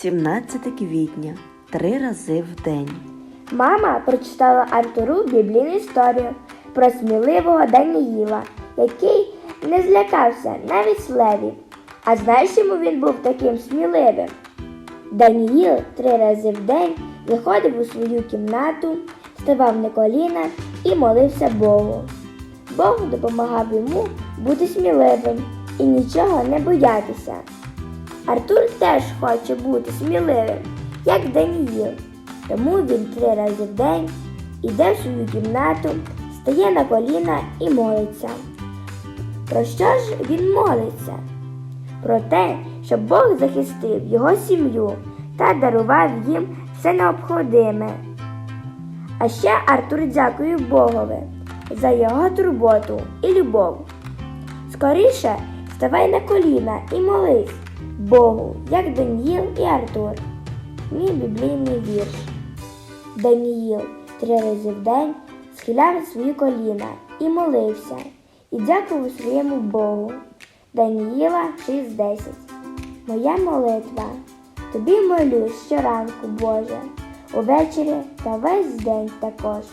17 квітня. Три рази в день. Мама прочитала Артуру біблійну історію про сміливого Даніїла, який не злякався навіть левів. А знаєш, чому він був таким сміливим? Даніїл три рази в день заходив у свою кімнату, ставав на коліна і молився Богу. Бог допомагав йому бути сміливим і нічого не боятися. Артур теж хоче бути сміливим, як Даніїл. Тому він три рази в день іде в свою кімнату, стає на коліна і молиться. Про що ж він молиться? Про те, щоб Бог захистив його сім'ю та дарував їм все необходиме. А ще Артур дякує Богові за його турботу і любов. Скоріше ставай на коліна і молись Богу, як Даніїл і Артур. Мій біблійний вірш. Даніїл три рази в день схиляв свої коліна і молився, і дякував своєму Богу. Даніїла 6.10 Моя молитва. Тобі молюсь щоранку, Боже, увечері та весь день також.